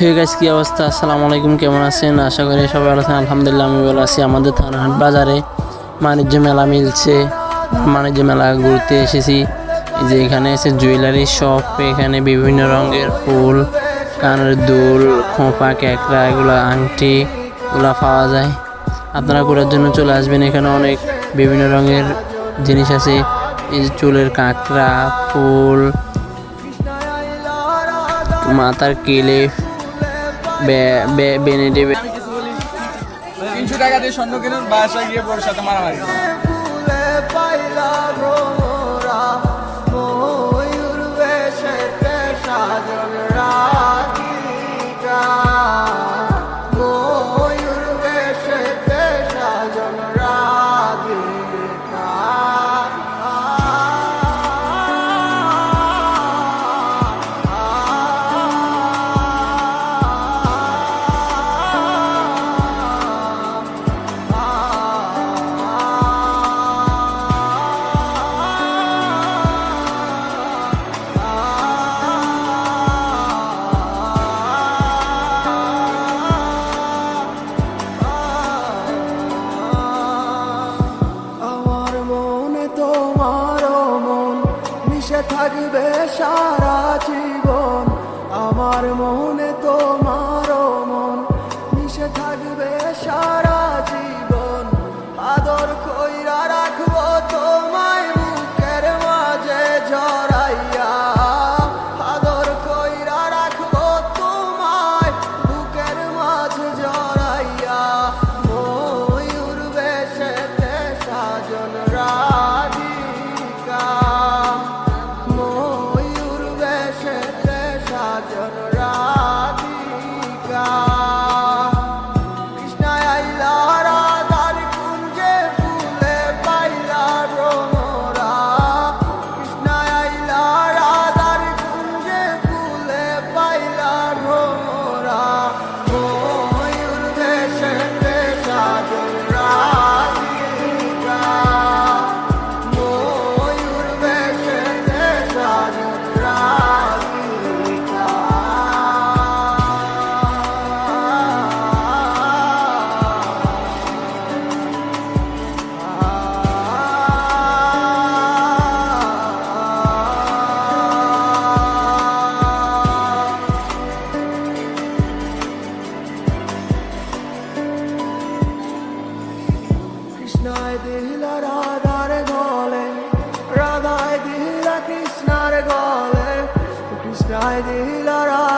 Hey guys কি অবস্থা? আসসালামু আলাইকুম, কেমন আছেন? আশা করি সবাই ভালো আছেন। আলহামদুলিল্লাহ, আমি ভালো আছি। আমাদের থানাহাট বাজারে বাণিজ্য মেলা মিলছে। বাণিজ্য মেলা ঘুরতে এসেছি। যে এখানে এসে জুয়েলারি শপ এখানে বিভিন্ন রঙের ফুল, কানের দুল, খোঁপা, ক্যাকড়া, এগুলো আংটি, এগুলো পাওয়া যায়। আপনারা ঘোরার জন্য চলে আসবেন। এখানে অনেক বিভিন্ন রঙের জিনিস আছে। এই যে চুলের কাঁকড়া, ফুল, মাথার ক্লিপ বে- বে- বেনেটে বে- তিনশো টাকা দিয়ে স্বর্ণ কিনুন বাসায় গিয়ে বড় সাথে মারামারি। থাকবে সারা জীবন। সাজন দিলা রাধার গলে রাধায় দিলা কৃষ্ণার গলে কৃষ্ণায় দিলা রাধা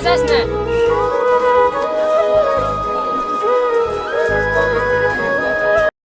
যাস না